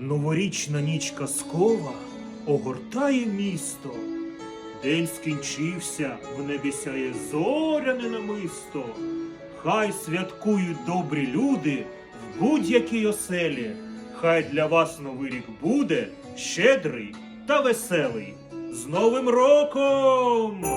Новорічна ніч казкова огортає місто. День скінчився, в небі сяє зоряне намисто. Хай святкують добрі люди в будь-якій оселі. Хай для вас новий рік буде щедрий та веселий. З Новим роком!